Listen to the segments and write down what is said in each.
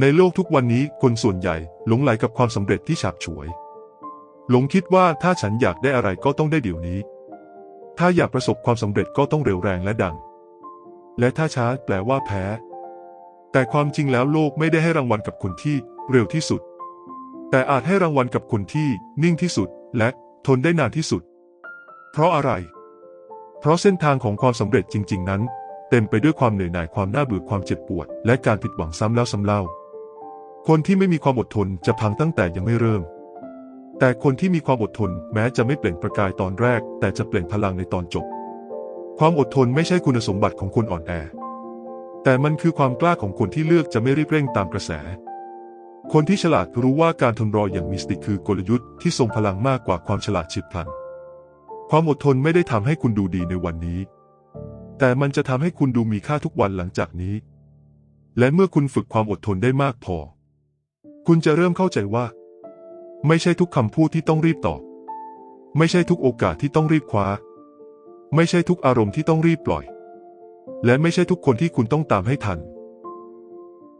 ในโลกทุกวันนี้คนส่วนใหญ่หลงไหลกับความสำเร็จที่ฉาบฉวย หลงคิดว่าถ้าฉันอยากได้อะไรก็ต้องได้เดี๋ยวนี้ ถ้าอยากประสบความสำเร็จก็ต้องเร็วแรงและดัง และถ้าช้าแปลว่าแพ้ แต่ความจริงแล้วโลกไม่ได้ให้รางวัลกับคนที่เร็วที่สุด แต่อาจให้รางวัลกับคนที่นิ่งที่สุดและทนได้นานที่สุด เพราะอะไร เพราะเส้นทางของความสำเร็จจริง ๆ นั้น เต็มไปด้วยความเหนื่อยหน่ายความน่าเบื่อความเจ็บปวด และการผิดหวังซ้ำแล้วซ้ำเล่า คนที่ไม่มีความอดทนจะพังตั้งแต่ยังไม่เริ่ม แต่คนที่มีความอดทนแม้จะไม่เปล่งประกายตอนแรก แต่จะเปล่งพลังในตอนจบ ความอดทนไม่ใช่คุณสมบัติของคนอ่อนแอ แต่มันคือความกล้าของคนที่เลือกจะไม่รีบเร่งตามกระแส คนที่ฉลาดรู้ว่าการทนรออย่างมีสติคือกลยุทธ์ที่ทรงพลังมากกว่าความฉลาดฉิบพลัน ความอดทนไม่ได้ทำให้คุณดูดีในวันนี้ แต่มันจะทำให้คุณดูมีค่าทุกวันหลังจากนี้ และเมื่อคุณฝึกความอดทนได้มากพอ คุณจะเริ่มเข้าใจว่า ไม่ใช่ทุกคำพูดที่ต้องรีบตอบ ไม่ใช่ทุกโอกาสที่ต้องรีบคว้า ไม่ใช่ทุกอารมณ์ที่ต้องรีบปล่อย และไม่ใช่ทุกคนที่คุณต้องตามให้ทัน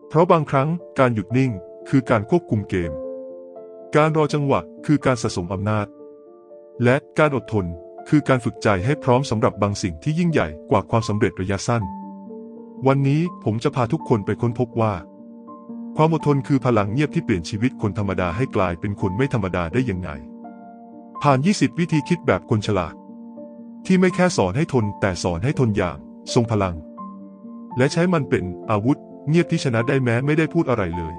เพราะบางครั้งการหยุดนิ่งคือการควบคุมเกม การรอจังหวะคือการสะสมอำนาจ และการอดทนคือการฝึกใจให้พร้อมสำหรับบางสิ่งที่ยิ่งใหญ่กว่าความสำเร็จระยะสั้น วันนี้ผมจะพาทุกคนไปค้นพบว่า ความอดทนคือพลังเงียบที่เปลี่ยนชีวิตคนธรรมดาให้กลายเป็นคนไม่ธรรมดาได้อยังไงผ่าน 20 วิธีคิดแบบคนฉลาด ที่ไม่แค่สอนให้ทนแต่สอนให้ทนอย่าง ทรงพลัง และใช้มันเป็นอาวุธ เงียบที่ชนะได้แม้ไม่ได้พูดอะไรเลย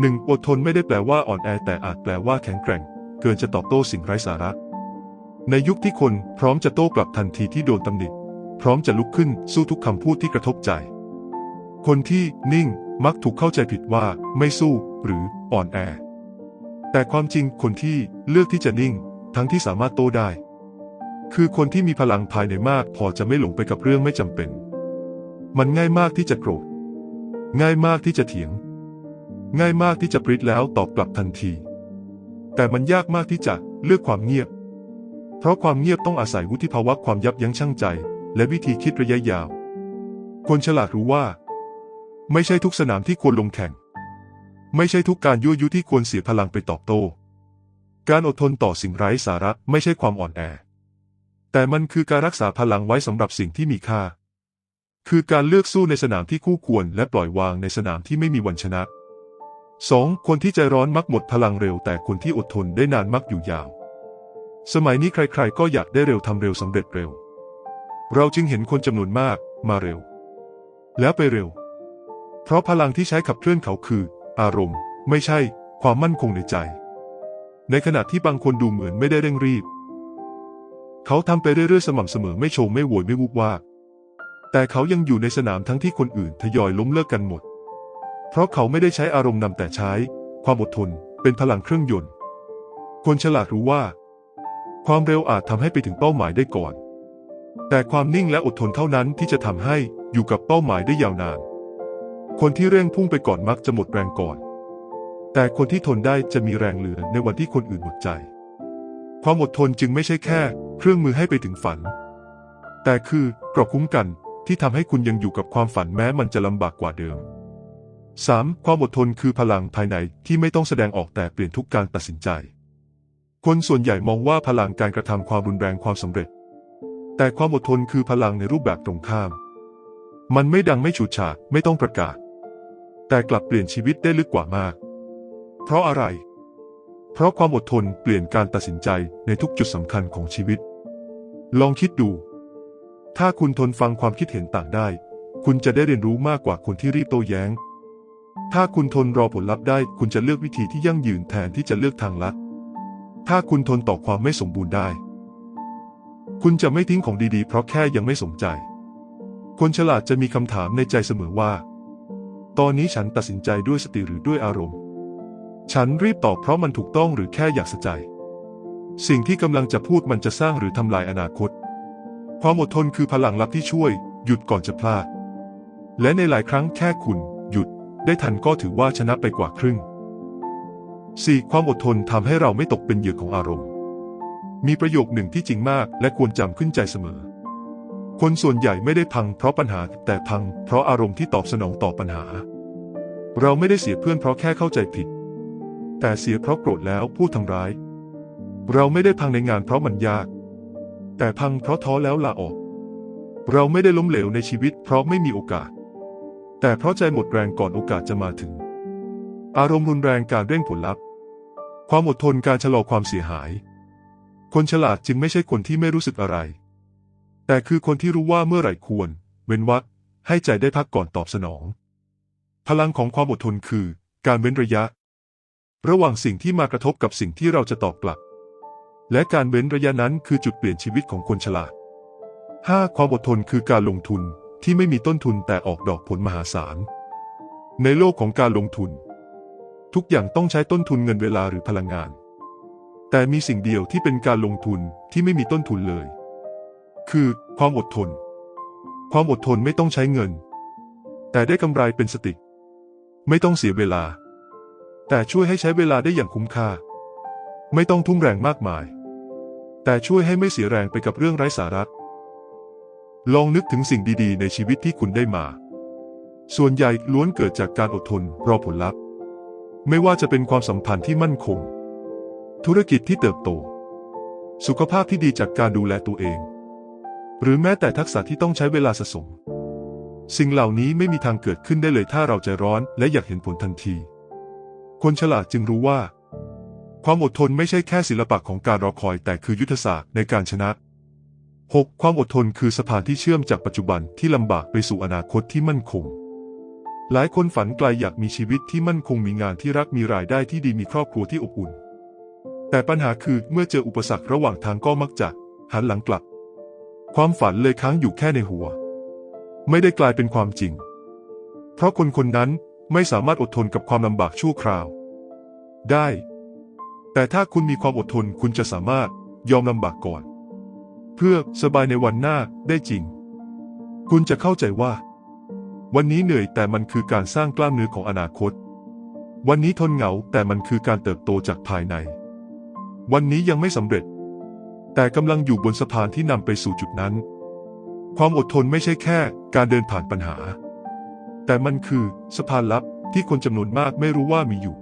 หนึ่งอดทนไม่ได้แปลว่าอ่อนแอแต่อาจแปลว่าแข็งแกร่ง เกินจะตอบโต้สิ่งไร้สาระ ในยุคที่คนพร้อมจะโต้กลับทันทีที่โดนตำหนิพร้อมจะลุกขึ้นสู้ทุกคำพูดที่กระทบใจ คนที่นิ่ง มักถูกเข้าใจผิดว่าไม่สู้หรืออ่อนแอ แต่ความจริงคนที่เลือกที่จะนิ่ง ทั้งที่สามารถโต้ได้ คือคนที่มีพลังภายในมากพอจะไม่หลงไปกับเรื่องไม่จำเป็น มันง่ายมากที่จะโกรธ ง่ายมากที่จะเถียง ง่ายมากที่จะปริดแล้วตอบกลับทันที แต่มันยากมากที่จะเลือกความเงียบ เพราะความเงียบต้องอาศัยวุฒิภาวะความยับยั้งชั่งใจ และวิธีคิดระยะยาว คนฉลาดรู้ว่า ไม่ใช่ทุกสนามที่ควรลงแข่ง ไม่ใช่ทุกการยั่วยุที่ควรเสียพลังไปตอบโต้ การอดทนต่อสิ่งไร้สาระไม่ใช่ความอ่อนแอ แต่มันคือการรักษาพลังไว้สำหรับสิ่งที่มีค่า คือการเลือกสู้ในสนามที่คู่ควรและปล่อยวางในสนามที่ไม่มีวันชนะ 2. คนที่ใจร้อนมักหมดพลังเร็ว แต่คนที่อดทนได้นานมักอยู่ยาว สมัยนี้ใครๆ ก็อยากได้เร็วทำเร็วสำเร็จเร็ว เราจึงเห็นคนจำนวนมากมาเร็ว แล้วไปเร็ว เพราะพลังที่ใช้ขับเคลื่อนเขาคือ อารมณ์ ไม่ใช่ ความมั่นคงในใจ ในขณะที่บางคนดูเหมือนไม่ได้เร่งรีบ เขาทำไปเรื่อยๆสม่ำเสมอไม่โชว์ไม่โวยไม่วุบวาบแต่เขายังอยู่ในสนามทั้งที่คนอื่นทยอยล้มเลิกกันหมด เพราะเขาไม่ได้ใช้อารมณ์นำแต่ใช้ ความอดทน เป็นพลังเครื่องยนต์ คนฉลาดรู้ว่า ความเร็วอาจทำให้ไปถึงเป้าหมายได้ก่อน แต่ความนิ่งและอดทนเท่านั้นที่จะทำให้อยู่กับเป้าหมายได้ยาวนาน คนที่เร่งพุ่งไปก่อนมักจะหมดแรงก่อน แต่คนที่ทนได้จะมีแรงเหลือในวันที่คนอื่นหมดใจ ความอดทนจึงไม่ใช่แค่ เครื่องมือให้ไปถึงฝัน แต่คือเกราะคุ้มกันที่ทำให้คุณยังอยู่กับความฝันแม้มันจะลำบากกว่าเดิม 3. ความอดทนคือพลังภายในที่ไม่ต้องแสดงออกแต่เปลี่ยนทุกการตัดสินใจ คนส่วนใหญ่มองว่าพลังการกระทำความรุนแรงความสำเร็จ แต่ความอดทนคือพลังในรูปแบบตรงข้าม มันไม่ดังไม่ฉูดฉาดไม่ต้องประกาศ แต่กลับเปลี่ยนชีวิตได้ลึกกว่ามาก เพราะอะไร เพราะความอดทนเปลี่ยนการตัดสินใจในทุกจุดสำคัญของชีวิต ลองคิดดู ถ้าคุณทนฟังความคิดเห็นต่างได้ คุณจะได้เรียนรู้มากกว่าคนที่รีบโต้แย้ง ถ้าคุณทนรอผลลัพธ์ได้ คุณจะเลือกวิธีที่ยั่งยืนแทนที่จะเลือกทางลัด ถ้าคุณทนต่อความไม่สมบูรณ์ได้ คุณจะไม่ทิ้งของดีๆ เพราะแค่ยังไม่สมใจ คนฉลาดจะมีคำถามในใจเสมอว่า ตอนนี้ฉันตัดสินใจด้วยสติหรือด้วยอารมณ์ ฉันรีบตอบเพราะมันถูกต้องหรือแค่อยากสะใจ สิ่งที่กำลังจะพูดมันจะสร้างหรือทำลายอนาคต ความอดทนคือพลังลับที่ช่วย หยุดก่อนจะพลาด และในหลายครั้งแค่คุณ หยุด ได้ทันก็ถือว่าชนะไปกว่าครึ่ง 4. ความอดทนทำให้เราไม่ตกเป็นเหยื่อของอารมณ์ มีประโยคหนึ่งที่จริงมากและควรจำขึ้นใจเสมอ คนส่วนใหญ่ไม่ได้พังเพราะปัญหา แต่พังเพราะอารมณ์ที่ตอบสนองต่อปัญหา เราไม่ได้เสียเพื่อนเพราะแค่เข้าใจผิด แต่เสียเพราะโกรธแล้วพูดทำร้าย เราไม่ได้พังในงานเพราะมันยาก แต่พังเพราะท้อแล้วลาออก เราไม่ได้ล้มเหลวในชีวิตเพราะไม่มีโอกาส แต่เพราะใจหมดแรงก่อนโอกาสจะมาถึง อารมณ์รุนแรงการเร่งผลลัพธ์ ความอดทนการชะลอความเสียหาย คนฉลาดจึงไม่ใช่คนที่ไม่รู้สึกอะไร แต่คือคนที่รู้ว่าเมื่อไหร่ควร เว้นวรรคให้ใจได้พักก่อนตอบสนอง พลังของความอดทนคือ การเว้นระยะ ระหว่างสิ่งที่มากระทบกับสิ่งที่เราจะตอบกลับ และการเว้นระยะนั้นคือจุดเปลี่ยนชีวิตของคนฉลาด 5. ความอดทนคือการลงทุนที่ไม่มีต้นทุนแต่ออกดอกผลมหาศาล ในโลกของการลงทุน ทุกอย่างต้องใช้ต้นทุนเงินเวลาหรือพลังงาน แต่มีสิ่งเดียวที่เป็นการลงทุนที่ไม่มีต้นทุนเลย คือ ความอดทน ความอดทนไม่ต้องใช้เงิน แต่ได้กำไรเป็นสติ ไม่ต้องเสียเวลา แต่ช่วยให้ใช้เวลาได้อย่างคุ้มค่า ไม่ต้องทุ่มแรงมากมาย แต่ช่วยให้ไม่เสียแรงไปกับเรื่องไร้สาระลองนึกถึงสิ่งดีๆ ในชีวิตที่คุณได้มา ส่วนใหญ่ล้วนเกิดจากการอดทนรอผลลัพธ์ ไม่ว่าจะเป็นความสัมพันธ์ที่มั่นคง ธุรกิจที่เติบโต สุขภาพที่ดีจากการดูแลตัวเอง หรือแม้แต่ทักษะที่ต้องใช้เวลาสะสม สิ่งเหล่านี้ไม่มีทางเกิดขึ้นได้เลยถ้าเราใจร้อนและอยากเห็นผลทันที คนฉลาดจึงรู้ว่า ความอดทนไม่ใช่แค่ศิลปะของการรอคอยแต่คือยุทธศาสตร์ในการชนะ 6. ความอดทนคือสะพานที่เชื่อมจากปัจจุบันที่ลำบากไปสู่อนาคตที่มั่นคง หลายคนฝันไกลอยากมีชีวิตที่มั่นคงมีงานที่รักมีรายได้ที่ดีมีครอบครัวที่อบอุ่น แต่ปัญหาคือเมื่อเจออุปสรรคระหว่างทางก็มักจะหันหลังกลับ ความฝันเลยค้างอยู่แค่ในหัว ไม่ได้กลายเป็นความจริง เพราะคนคนนั้นไม่สามารถอดทนกับความลำบากชั่วคราว ได้ แต่ถ้าคุณมีความอดทนคุณจะสามารถยอมลำบากก่อน เพื่อสบายในวันหน้าได้จริง คุณจะเข้าใจว่า วันนี้เหนื่อยแต่มันคือการสร้างกล้ามเนื้อของอนาคต วันนี้ทนเหงาแต่มันคือการเติบโตจากภายใน วันนี้ยังไม่สำเร็จ แต่กำลังอยู่บนสะพานที่นำไปสู่จุดนั้น ความอดทนไม่ใช่แค่การเดินผ่านปัญหา แต่มันคือสะพานลับที่คนจำนวนมากไม่รู้ว่ามีอยู่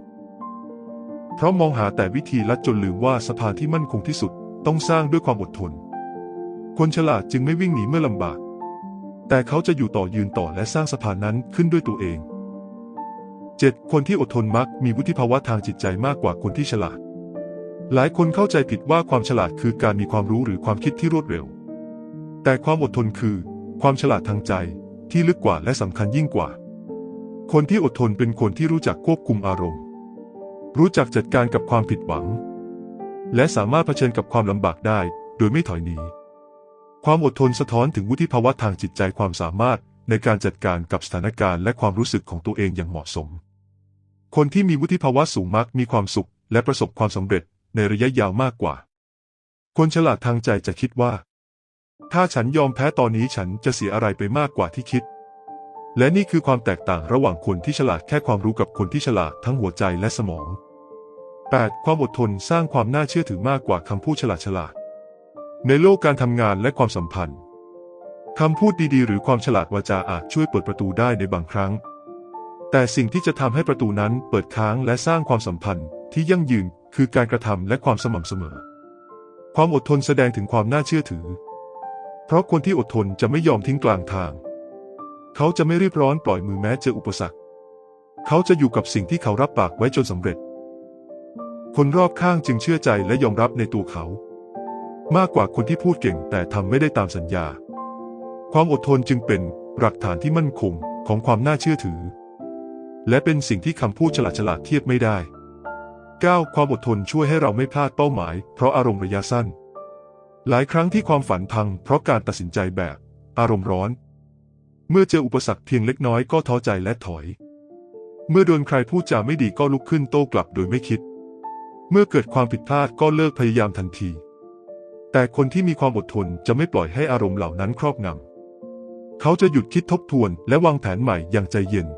เพราะมองหาแต่วิธีลัดจนลืมว่าสะพานที่มั่นคงที่สุดต้องสร้างด้วยความอดทน คนฉลาดจึงไม่วิ่งหนีเมื่อลำบาก แต่เขาจะอยู่ต่อยืนต่อและสร้างสะพานนั้นขึ้นด้วยตัวเอง 7. คนที่อดทนมักมีวุฒิภาวะทางจิตใจมากกว่าคนที่ฉลาด หลายคนเข้าใจผิดว่าความฉลาดคือการมีความรู้หรือความคิดที่รวดเร็ว แต่ความอดทนคือ ความฉลาดทางใจที่ลึกกว่าและสำคัญยิ่งกว่า คนที่อดทนเป็นคนที่รู้จักควบคุมอารมณ์ รู้จักจัดการกับความผิดหวัง และสามารถเผชิญกับความลำบากได้ โดยไม่ถอยหนี ความอดทนสะท้อนถึงวุฒิภาวะทางจิตใจความสามารถในการจัดการกับสถานการณ์และความรู้สึกของตัวเองอย่างเหมาะสม คนที่มีวุฒิภาวะสูงมักมีความสุขและประสบความสำเร็จ ในระยะยาวมากกว่า คนฉลาดทางใจจะคิดว่า ถ้าฉันยอมแพ้ตอนนี้ฉันจะเสียอะไรไปมากกว่าที่คิด และนี่คือความแตกต่างระหว่างคนที่ฉลาดแค่ความรู้กับคนที่ฉลาดทั้งหัวใจและสมอง 8. ความอดทนสร้างความน่าเชื่อถือมากกว่าคำพูดฉลาดฉลาด ในโลกการทำงานและความสัมพันธ์คำพูดดีๆ หรือความฉลาดวาจาอาจช่วยเปิดประตูได้ในบางครั้ง แต่สิ่งที่จะทำให้ประตูนั้นเปิดค้างและสร้างความสัมพันธ์ที่ยั่งยืน คือการกระทำและความสม่ำเสมอ ความอดทนแสดงถึงความน่าเชื่อถือ เพราะคนที่อดทนจะไม่ยอมทิ้งกลางทาง เขาจะไม่รีบร้อนปล่อยมือแม้เจออุปสรรค เขาจะอยู่กับสิ่งที่เขารับปากไว้จนสำเร็จ คนรอบข้างจึงเชื่อใจและยอมรับในตัวเขา มากกว่าคนที่พูดเก่งแต่ทำไม่ได้ตามสัญญา ความอดทนจึงเป็นหลักฐานที่มั่นคงของความน่าเชื่อถือ และเป็นสิ่งที่คำพูดฉลาดฉลาดเทียบไม่ได้ 9. ความอดทนช่วยให้เราไม่พลาดเป้าหมาย เพราะอารมณ์ระยะสั้น หลายครั้งที่ความฝันพัง เพราะการตัดสินใจแบบ อารมณ์ร้อน เมื่อเจออุปสรรคเพียงเล็กน้อยก็ท้อใจและถอย เมื่อโดนใครพูดจาไม่ดีก็ลุกขึ้นโต้กลับโดยไม่คิด เมื่อเกิดความผิดพลาดก็เลิกพยายามทันที แต่คนที่มีความอดทนจะไม่ปล่อยให้อารมณ์เหล่านั้นครอบงำเขาจะหยุดคิดทบทวนและวางแผนใหม่อย่างใจเย็น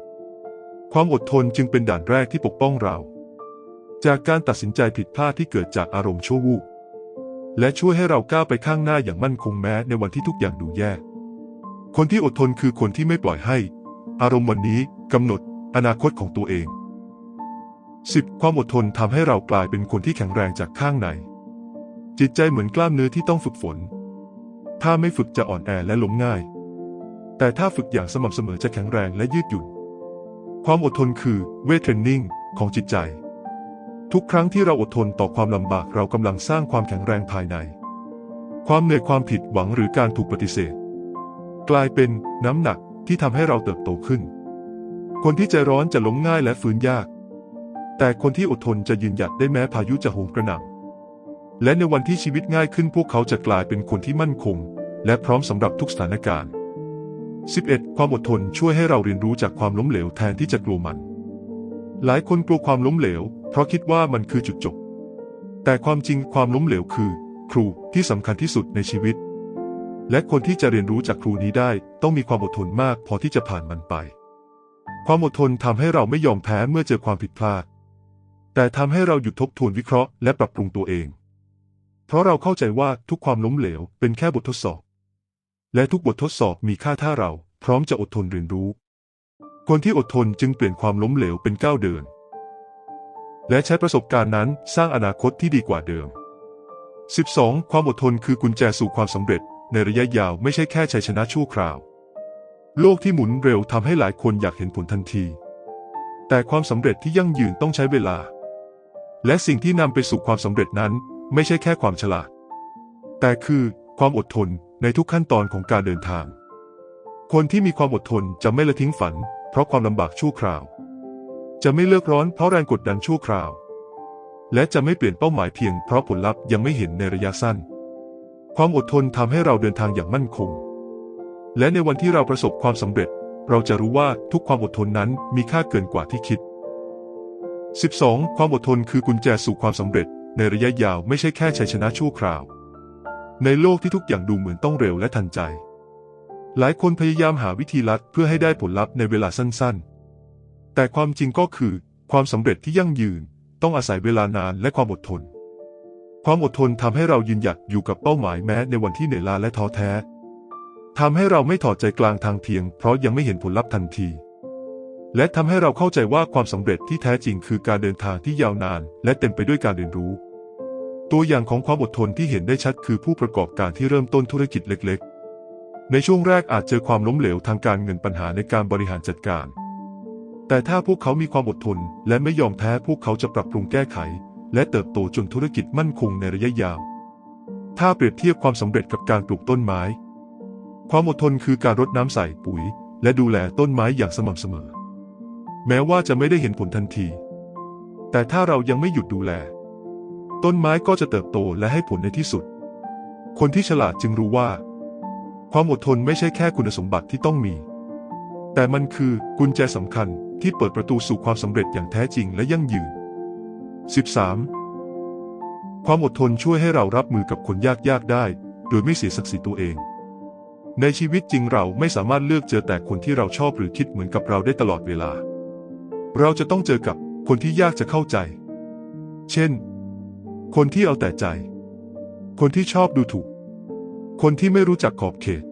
ความอดทนจึงเป็นด่านแรกที่ปกป้องเรา จากการตัดสินใจผิดพลาดที่เกิดจากอารมณ์ชั่ววูบและช่วยให้เราก้าวไปข้างหน้าอย่างมั่นคงแม้ในวันที่ทุกอย่างดูแย่ คนที่อดทนคือคนที่ไม่ปล่อยให้ อารมณ์วันนี้กำหนดอนาคตของตัวเอง 10. ความอดทนทำให้เรากลายเป็นคนที่แข็งแรงจากข้างใน จิตใจเหมือนกล้ามเนื้อที่ต้องฝึกฝน ถ้าไม่ฝึกจะอ่อนแอและล้มง่าย แต่ถ้าฝึกอย่างสม่ำเสมอจะแข็งแรงและยืดหยุ่น ความอดทนคือเวทเทรนนิ่งของจิตใจ ทุกครั้งที่เราอดทนต่อความลำบากเรากำลังสร้างความแข็งแรงภายใน ความเหนื่อยความผิดหวังหรือการถูกปฏิเสธ กลายเป็นน้ำหนักที่ทำให้เราเติบโตขึ้น คนที่ใจร้อนจะล้มง่ายและฟื้นยาก แต่คนที่อดทนจะยืนหยัดได้แม้พายุจะโหมกระหน่ำและในวันที่ชีวิตง่ายขึ้นพวกเขาจะกลายเป็นคนที่มั่นคง และพร้อมสำหรับทุกสถานการณ์ 11. ความอดทนช่วยให้เราเรียนรู้จากความล้มเหลวแทนที่จะกลัวมัน หลายคนกลัวความล้มเหลว เพราะคิดว่ามันคือจุดจบ แต่ความจริงความล้มเหลวคือ ครูที่สำคัญที่สุดในชีวิต และคนที่จะเรียนรู้จากครูนี้ได้ต้องมีความอดทนมากพอที่จะผ่านมันไป ความอดทนทำให้เราไม่ยอมแพ้เมื่อเจอความผิดพลาด แต่ทำให้เราหยุดทบทวนวิเคราะห์และปรับปรุงตัวเอง เพราะเราเข้าใจว่าทุกความล้มเหลวเป็นแค่บททดสอบ และทุกบททดสอบมีค่าถ้าเราพร้อมจะอดทนเรียนรู้ คนที่อดทนจึงเปลี่ยนความล้มเหลวเป็นก้าวเดิน และใช้ประสบการณ์นั้นสร้างอนาคตที่ดีกว่าเดิม 12. ความอดทนคือกุญแจสู่ความสำเร็จ ในระยะยาวไม่ใช่แค่ชัยชนะชั่วคราว โลกที่หมุนเร็วทำให้หลายคนอยากเห็นผลทันที แต่ความสำเร็จที่ยั่งยืนต้องใช้เวลา และสิ่งที่นำไปสู่ความสำเร็จนั้น ไม่ใช่แค่ความฉลาด แต่คือความอดทนในทุกขั้นตอนของการเดินทาง คนที่มีความอดทนจะไม่ละทิ้งฝัน เพราะความลำบากชั่วคราว จะไม่เลิกร้อนเพราะแรงกดดันชั่วคราว และจะไม่เปลี่ยนเป้าหมายเพียงเพราะผลลัพธ์ยังไม่เห็นในระยะสั้น ความอดทนทำให้เราเดินทางอย่างมั่นคง และในวันที่เราประสบความสำเร็จ เราจะรู้ว่าทุกความอดทนนั้นมีค่าเกินกว่าที่คิด 12. ความอดทนคือกุญแจสู่ความสำเร็จ ในระยะยาวไม่ใช่แค่ชัยชนะชั่วคราว ในโลกที่ทุกอย่างดูเหมือนต้องเร็วและทันใจ หลายคนพยายามหาวิธีลัดเพื่อให้ได้ผลลัพธ์ในเวลาสั้นๆ แต่ความจริงก็คือ ความสำเร็จที่ยั่งยืน ต้องอาศัยเวลานานและความอดทน ความอดทนทำให้เรายืนหยัดอยู่กับเป้าหมายแม้ในวันที่เหนื่อยล้าและท้อแท้ทำให้เราไม่ถอดใจกลางทางเพียง เพราะยังไม่เห็นผลลัพธ์ทันที และทำให้เราเข้าใจว่าความสำเร็จที่แท้จริงคือการเดินทางที่ยาวนาน และเต็มไปด้วยการเรียนรู้ ตัวอย่างของความอดทนที่เห็นได้ชัดคือผู้ประกอบการที่เริ่มต้นธุรกิจเล็ก ๆ ในช่วงแรกอาจเจอความล้มเหลวทางการเงินปัญหาในการบริหารจัดการ แต่ถ้าพวกเขามีความอดทน และไม่ยอมแพ้พวกเขาจะปรับปรุงแก้ไข และเติบโตจนธุรกิจมั่นคงในระยะยาว ถ้าเปรียบเทียบความสำเร็จกับการปลูกต้นไม้ ความอดทนคือการรดน้ำใส่ปุ๋ย และดูแลต้นไม้อย่างสม่ำเสมอ แม้ว่าจะไม่ได้เห็นผลทันที แต่ถ้าเรายังไม่หยุดดูแล ต้นไม้ก็จะเติบโตและให้ผลในที่สุด คนที่ฉลาดจึงรู้ว่า ความอดทนไม่ใช่แค่คุณสมบัติที่ต้องมี แต่มันคือกุญแจสำคัญ ที่เปิดประตูสู่ความสำเร็จอย่างแท้จริงและยั่งยืน 13. ความอดทนช่วยให้เรารับมือกับคนยากๆได้ โดยไม่เสียศักดิ์ศรีตัวเอง ในชีวิตจริงเราไม่สามารถเลือกเจอแต่คนที่เราชอบหรือคิดเหมือนกับเราได้ตลอดเวลา เราจะต้องเจอกับคนที่ยากจะเข้าใจ เช่น คนที่เอาแต่ใจ คนที่ชอบดูถูก คนที่ไม่รู้จักขอบเขต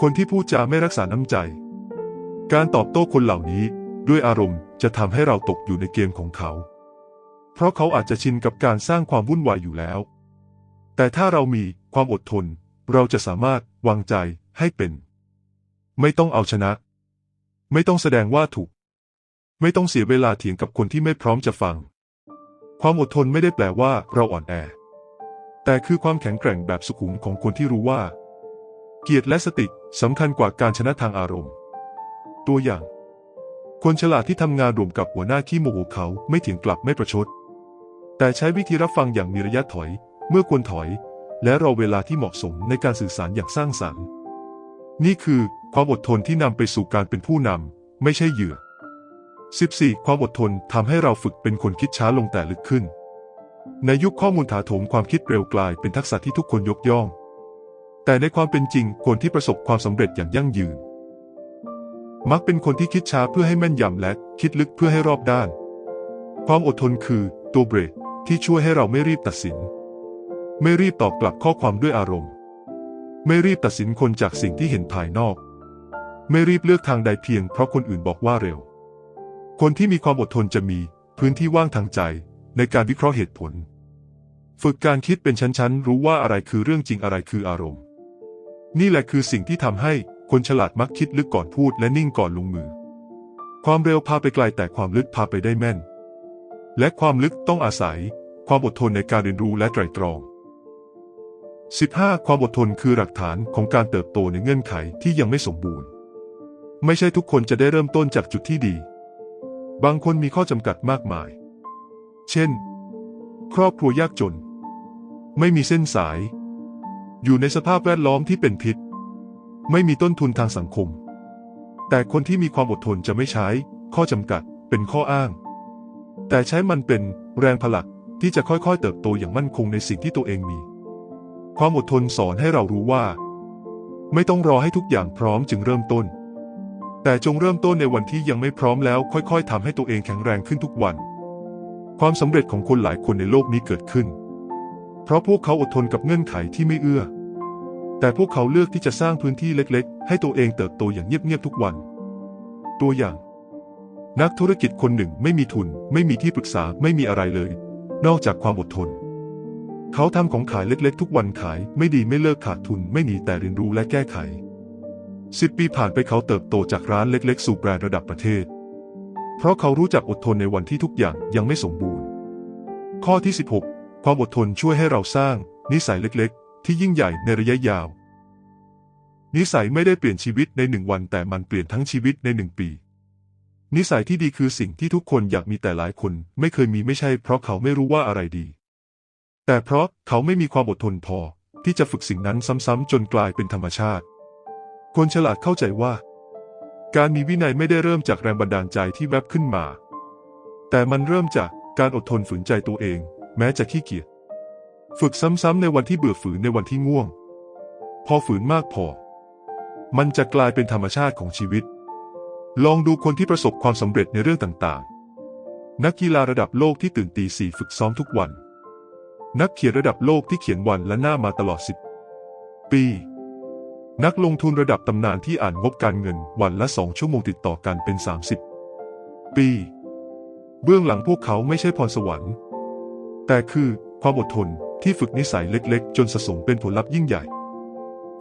คนที่พูดจาไม่รักษาน้ำใจ การตอบโต้คนเหล่านี้ ด้วยอารมณ์จะทำให้เราตกอยู่ในเกมของเขา เพราะเขาอาจจะชินกับการสร้างความวุ่นวายอยู่แล้ว แต่ถ้าเรามีความอดทน เราจะสามารถวางใจให้เป็น ไม่ต้องเอาชนะ ไม่ต้องแสดงว่าถูก ไม่ต้องเสียเวลาเถียงกับคนที่ไม่พร้อมจะฟัง ความอดทนไม่ได้แปลว่าเราอ่อนแอ แต่คือความแข็งแกร่งแบบสุขุมของคนที่รู้ว่า เกียรติและสติสำคัญกว่าการชนะทางอารมณ์ ตัวอย่าง คนฉลาดที่ทำงานรวมกับหัวหน้าขี้โมโหเขาไม่เถียงกลับไม่ประชด แต่ใช้วิธีรับฟังอย่างมีระยะถอย เมื่อควรถอย และรอเวลาที่เหมาะสมในการสื่อสารอย่างสร้างสรรค์ นี่คือความอดทนที่นำไปสู่การเป็นผู้นำไม่ใช่เหยื่อ 14. ความอดทนทำให้เราฝึกเป็นคนคิดช้าลงแต่ลึกขึ้น ในยุคข้อมูลถาโถมความคิดเร็วกลายเป็นทักษะที่ทุกคนยกย่อง แต่ในความเป็นจริงคนที่ประสบความสำเร็จอย่างยั่งยืน มักเป็นคนที่คิดช้าเพื่อให้แม่นยำและคิดลึกเพื่อให้รอบด้าน ความอดทนคือตัวเบรกที่ช่วยให้เราไม่รีบตัดสิน ไม่รีบตอบกลับข้อความด้วยอารมณ์ ไม่รีบตัดสินคนจากสิ่งที่เห็นภายนอก ไม่รีบเลือกทางใดเพียงเพราะคนอื่นบอกว่าเร็ว คนที่มีความอดทนจะมีพื้นที่ว่างทางใจในการวิเคราะห์เหตุผล ฝึกการคิดเป็นชั้นๆ รู้ว่าอะไรคือเรื่องจริงอะไรคืออารมณ์ นี่แหละคือสิ่งที่ทำให้ คนฉลาดมักคิดลึกก่อนพูดและนิ่งก่อนลงมือ ความเร็วพาไปไกลแต่ความลึกพาไปได้แม่น และความลึกต้องอาศัย ความอดทนในการเรียนรู้และไตรตรอง 15. ความอดทนคือหลักฐานของการเติบโตในเงื่อนไขที่ยังไม่สมบูรณ์ ไม่ใช่ทุกคนจะได้เริ่มต้นจากจุดที่ดี บางคนมีข้อจำกัดมากมาย เช่น ครอบครัวยากจน ไม่มีเส้นสาย อยู่ในสภาพแวดล้อมที่เป็นพิษ ไม่มีต้นทุนทางสังคม แต่คนที่มีความอดทนจะไม่ใช้ ข้อจำกัดเป็นข้ออ้าง แต่ใช้มันเป็นแรงผลักที่จะค่อยๆ เติบโตอย่างมั่นคงในสิ่งที่ตัวเองมี ความอดทนสอนให้เรารู้ว่า ไม่ต้องรอให้ทุกอย่างพร้อมจึงเริ่มต้น แต่จงเริ่มต้นในวันที่ยังไม่พร้อมแล้วค่อยๆทำให้ตัวเองแข็งแรงขึ้นทุกวัน ความสำเร็จของคนหลายคนในโลกนี้เกิดขึ้น เพราะพวกเขาอดทนกับเงื่อนไขที่ไม่เอื้อ แต่พวกเขาเลือกที่จะสร้างพื้นที่เล็กๆ ให้ตัวเองเติบโตอย่างเงียบๆทุกวัน ตัวอย่าง นักธุรกิจคนหนึ่งไม่มีทุน ไม่มีที่ปรึกษาไม่มีอะไรเลย นอกจากความอดทน เขาทำของขายเล็กๆ ทุกวันขาย ไม่ดีไม่เลิกขาดทุนไม่หนีแต่เรียนรู้และแก้ไขสิบปีผ่านไปเขาเติบโตจากร้านเล็กๆ สู่แบรนด์ระดับประเทศ เพราะเขารู้จักอดทนในวันที่ทุกอย่างยังไม่สมบูรณ์ ข้อที่ 16 ความอดทนช่วยให้เราสร้าง นิสัยเล็กๆ ที่ยิ่งใหญ่ในระยะยาว นิสัยไม่ได้เปลี่ยนชีวิตในหนึ่งวัน แต่มันเปลี่ยนทั้งชีวิตในหนึ่งปี นิสัยที่ดีคือสิ่งที่ทุกคนอยากมีแต่หลายคน ไม่เคยมีไม่ใช่ เพราะเขาไม่รู้ว่าอะไรดี แต่เพราะเขาไม่มีความอดทนพอ ที่จะฝึกสิ่งนั้นซ้ำๆจนกลายเป็นธรรมชาติ คนฉลาดเข้าใจว่า การมีวินัยไม่ได้เริ่มจากแรงบันดาลใจที่แวบขึ้นมา แต่มันเริ่มจากการอดทนฝืนใจตัวเอง แม้จะขี้เกียจ ฝึกซ้ำๆในวันที่เบื่อฝืนในวันที่ง่วง พอฝืนมากพอ มันจะกลายเป็นธรรมชาติของชีวิต ลองดูคนที่ประสบความสำเร็จในเรื่องต่างๆ นักกีฬาระดับโลกที่ตื่นตีสี่ฝึกซ้อมทุกวัน นักเขียนระดับโลกที่เขียนวันและหน้ามาตลอดสิบปี นักลงทุนระดับตำนานที่อ่านงบการเงินวันละสองชั่วโมงติดต่อกันเป็น 30 ปี เบื้องหลังพวกเขาไม่ใช่พรสวรรค์ แต่คือความอดทน ที่ฝึกนิสัยเล็กๆ จนสะสมเป็นผลลัพธ์ยิ่งใหญ่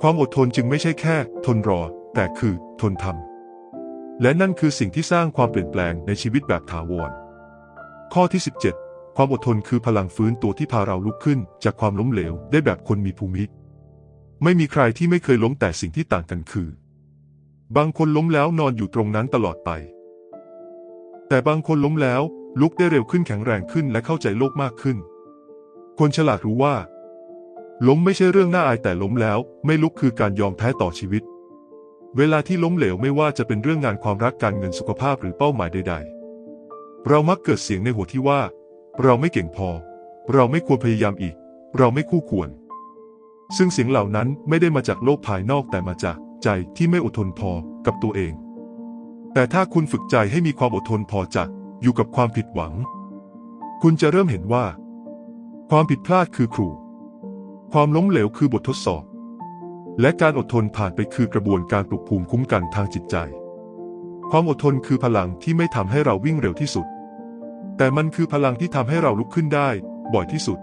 ความอดทนจึงไม่ใช่แค่ ทนรอ แต่คือทนทำและนั่นคือสิ่งที่สร้างความเปลี่ยนแปลงในชีวิตแบบถาวร ข้อที่ 17 ความอดทนคือพลังฟื้นตัวที่พาเราลุกขึ้น จากความล้มเหลวได้แบบคนมีภูมิ ไม่มีใครที่ไม่เคยล้มแต่สิ่งที่ต่างกันคือ บางคนล้มแล้วนอนอยู่ตรงนั้นตลอดไป แต่บางคนล้มแล้วลุกได้เร็วขึ้นแข็งแรงขึ้นและเข้าใจโลกมากขึ้น คนฉลาดรู้ว่า ล้มไม่ใช่เรื่องน่าอายแต่ล้มแล้ว ไม่ลุกคือการยอมแพ้ต่อชีวิต เวลาที่ล้มเหลวไม่ว่าจะเป็นเรื่องงานความรักการเงินสุขภาพหรือเป้าหมายใด ๆ เรามักเกิดเสียงในหัวที่ว่า เราไม่เก่งพอ เราไม่ควรพยายามอีก เราไม่คู่ควร ซึ่งเสียงเหล่านั้นไม่ได้มาจากโลกภายนอกแต่มาจากใจที่ไม่อดทนพอกับตัวเอง แต่ถ้าคุณฝึกใจให้มีความอดทนพอจะอยู่กับความผิดหวัง คุณจะเริ่มเห็นว่า ความผิดพลาดคือครู ความล้มเหลวคือบททดสอบ และการอดทนผ่านไปคือกระบวนการปลุกภูมิคุ้มกันทางจิตใจ ความอดทนคือพลังที่ไม่ทำให้เราวิ่งเร็วที่สุด แต่มันคือพลังที่ทำให้เราลุกขึ้นได้ บ่อยที่สุด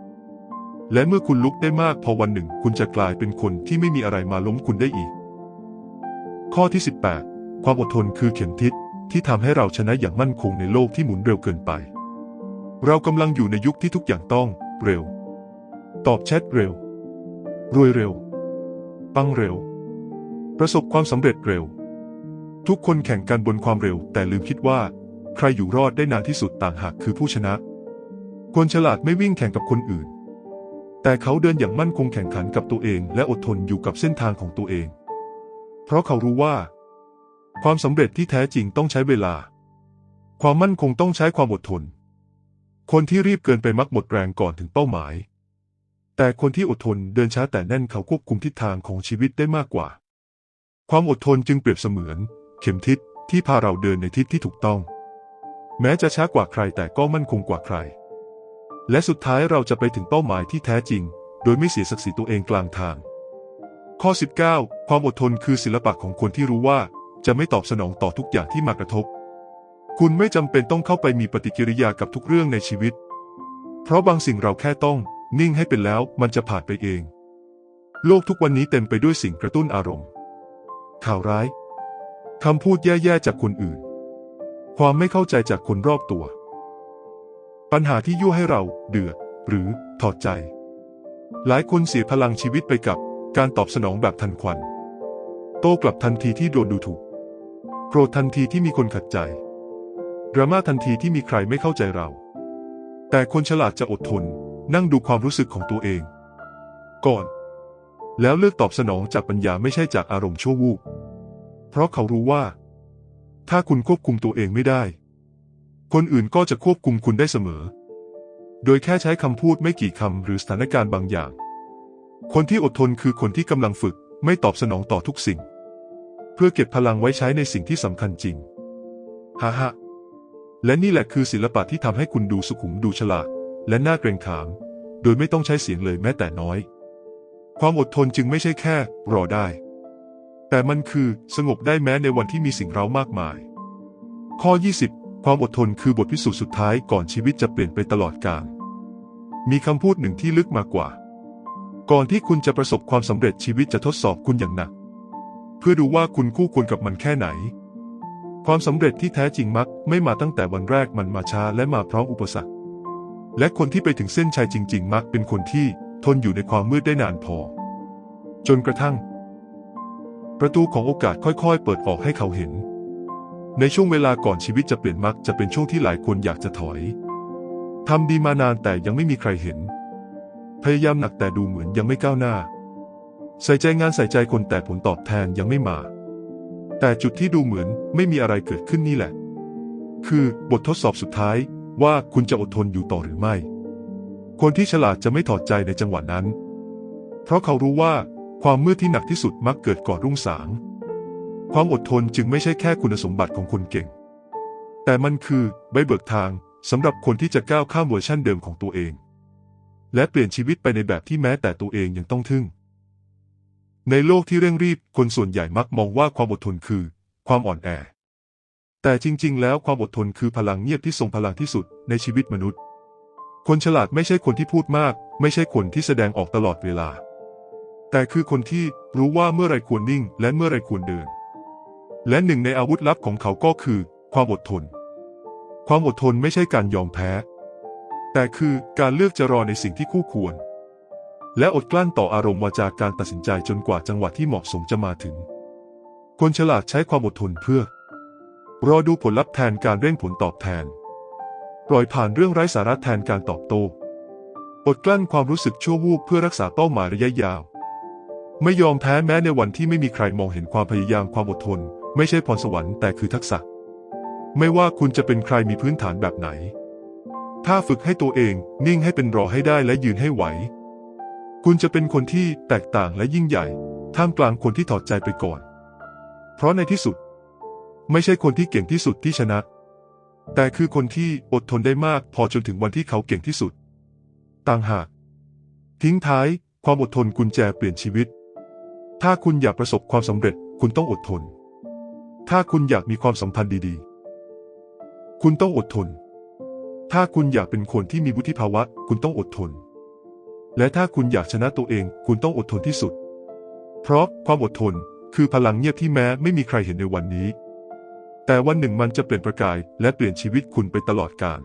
และเมื่อคุณลุกได้มากพอวันหนึ่ง คุณจะกลายเป็นคนที่ไม่มีอะไรมาล้มคุณได้อีก ข้อที่ 18 ความอดทนคือเข็มทิศที่ทำให้เราชนะอย่างมั่นคงในโลกที่หมุนเร็วเกินไป เรากำลังอยู่ในยุคที่ทุกอย่างต้อง เร็ว ตอบแชทเร็ว รวยเร็ว ปังเร็ว ประสบความสำเร็จเร็ว ทุกคนแข่งกันบนความเร็ว แต่ลืมคิดว่า ใครอยู่รอดได้นานที่สุดต่างหากคือผู้ชนะ คนฉลาดไม่วิ่งแข่งกับคนอื่น แต่เขาเดินอย่างมั่นคงแข่งขันกับตัวเอง และอดทนอยู่กับเส้นทางของตัวเอง เพราะเขารู้ว่า ความสำเร็จที่แท้จริงต้องใช้เวลา ความมั่นคงต้องใช้ความอดทน คนที่รีบเกินไปมักหมดแรงก่อนถึงเป้าหมาย แต่คนที่อดทนเดินช้าแต่แน่นเขาควบคุมทิศทางของชีวิตได้มากกว่า ความอดทนจึงเปรียบเสมือน เข็มทิศที่พาเราเดินในทิศที่ถูกต้อง แม้จะช้ากว่าใครแต่ก็มั่นคงกว่าใคร และสุดท้ายเราจะไปถึงเป้าหมายที่แท้จริง โดยไม่เสียศักดิ์ศรีตัวเองกลางทาง ข้อ 19 ความอดทนคือศิลปะของคนที่รู้ว่าจะไม่ตอบสนองต่อทุกอย่างที่มากระทบ คุณไม่จำเป็นต้องเข้าไปมีปฏิกิริยากับทุกเรื่องในชีวิต เพราะบางสิ่งเราแค่ต้อง นิ่งให้เป็นแล้วมันจะผ่านไปเอง โลกทุกวันนี้เต็มไปด้วยสิ่งกระตุ้นอารมณ์ ข่าวร้ายคำพูดแย่ๆจากคนอื่น ความไม่เข้าใจจากคนรอบตัว ปัญหาที่ยั่วให้เราเดือด หรือถอดใจ หลายคนเสียพลังชีวิตไปกับการตอบสนองแบบทันควัน โต้กลับทันทีที่โดนดูถูก โกรธทันทีที่มีคนขัดใจ ดราม่าทันทีที่มีใครไม่เข้าใจเรา แต่คนฉลาดจะอดทน นั่งดูความรู้สึกของตัวเอง ก่อน แล้วเลือกตอบสนองจากปัญญาไม่ใช่จากอารมณ์ชั่ววูบเพราะเขารู้ว่า ถ้าคุณควบคุมตัวเองไม่ได้ คนอื่นก็จะควบคุมคุณได้เสมอ โดยแค่ใช้คำพูดไม่กี่คำหรือสถานการณ์บางอย่าง คนที่อดทนคือคนที่กำลังฝึกไม่ตอบสนองต่อทุกสิ่ง เพื่อเก็บพลังไว้ใช้ในสิ่งที่สำคัญจริงฮ่าฮะ และนี่แหละคือศิลปะที่ทำให้คุณดูสุขุมดูฉลาด และน่าเกรงขาม โดยไม่ต้องใช้เสียงเลยแม้แต่น้อย ความอดทนจึงไม่ใช่แค่ รอได้ แต่มันคือสงบได้แม้ในวันที่มีสิ่งเร้ามากมาย ข้อ 20 ความอดทนคือบทพิสูจน์สุดท้ายก่อนชีวิตจะเปลี่ยนไปตลอดกาลมีคำพูดหนึ่งที่ลึกมากกว่า ก่อนที่คุณจะประสบความสำเร็จชีวิตจะทดสอบคุณอย่างหนัก เพื่อดูว่าคุณคู่ควรกับมันแค่ไหน ความสำเร็จที่แท้จริงมักไม่มาตั้งแต่วันแรกมันมาช้าและมาพร้อมอุปสรรค และคนที่ไปถึงเส้นชัยจริง ๆ มักเป็นคนที่ทนอยู่ในความมืดได้นานพอ จนกระทั่ง ประตูของโอกาสค่อยๆ เปิดออกให้เขาเห็น ในช่วงเวลาก่อนชีวิตจะเปลี่ยนมักจะเป็นช่วงที่หลายคนอยากจะถอยทำดีมานานแต่ยังไม่มีใครเห็น พยายามหนักแต่ดูเหมือนยังไม่ก้าวหน้า ใส่ใจงานใส่ใจคนแต่ผลตอบแทนยังไม่มา แต่จุดที่ดูเหมือนไม่มีอะไรเกิดขึ้นนี่แหละ คือบททดสอบสุดท้ายว่าคุณจะอดทนอยู่ต่อหรือไม่ คนที่ฉลาดจะไม่ถอดใจในจังหวะนั้น เพราะเขารู้ว่าความมืดที่หนักที่สุดมักเกิดก่อนรุ่งสาง ความอดทนจึงไม่ใช่แค่คุณสมบัติของคนเก่ง แต่มันคือใบเบิกทางสำหรับคนที่จะก้าวข้ามเวอร์ชั่นเดิมของตัวเอง และเปลี่ยนชีวิตไปในแบบที่แม้แต่ตัวเองยังต้องทึ่ง ในโลกที่เร่งรีบคนส่วนใหญ่มักมองว่าความอดทนคือ ความอ่อนแอ แต่จริง ๆ แล้วความอดทนคือพลังเงียบที่ทรงพลังที่สุดในชีวิตมนุษย์ คนฉลาดไม่ใช่คนที่พูดมาก ไม่ใช่คนที่แสดงออกตลอดเวลา แต่คือคนที่รู้ว่าเมื่อไรควรนิ่ง และเมื่อไรควรเดิน และหนึ่งในอาวุธลับของเขาก็คือ ความอดทน ความอดทนไม่ใช่การยอมแพ้ แต่คือการเลือกจะรอในสิ่งที่คู่ควร และอดกลั้นต่ออารมณ์มาจากการตัดสินใจจนกว่าจังหวะที่เหมาะสมจะมาถึง คนฉลาดใช้ความอดทนเพื่อ รอดูผลลัพธ์แทนการเร่งผลตอบแทน ปล่อยผ่านเรื่องไร้สาระแทนการตอบโต้อดกลั้นความรู้สึกชั่ววูบเพื่อรักษาเป้าหมายระยะยาว ไม่ยอมแพ้แม้ในวันที่ไม่มีใครมองเห็นความพยายามความอดทน ไม่ใช่พรสวรรค์แต่คือทักษะ ไม่ว่าคุณจะเป็นใครมีพื้นฐานแบบไหน ถ้าฝึกให้ตัวเองนิ่งให้เป็นรอให้ได้และยืนให้ไหว คุณจะเป็นคนที่แตกต่างและยิ่งใหญ่ท่ามกลางคนที่ถอดใจไปก่อน เพราะในที่สุด ไม่ใช่คนที่เก่งที่สุดที่ชนะ แต่คือคนที่อดทนได้มากพอจนถึงวันที่เขาเก่งที่สุด ต่างหาก ทิ้งท้ายความอดทนกุญแจเปลี่ยนชีวิต ถ้าคุณอยากประสบความสำเร็จ คุณต้องอดทน ถ้าคุณอยากมีความสัมพันธ์ดีๆ คุณต้องอดทน ถ้าคุณอยากเป็นคนที่มีวุฒิภาวะ คุณต้องอดทน และถ้าคุณอยากชนะตัวเอง คุณต้องอดทนที่สุด เพราะความอดทนคือพลังเงียบที่แม้ไม่มีใครเห็นในวันนี้ แต่วันหนึ่งมันจะเปลี่ยนประกายและเปลี่ยนชีวิตคุณไปตลอดกาล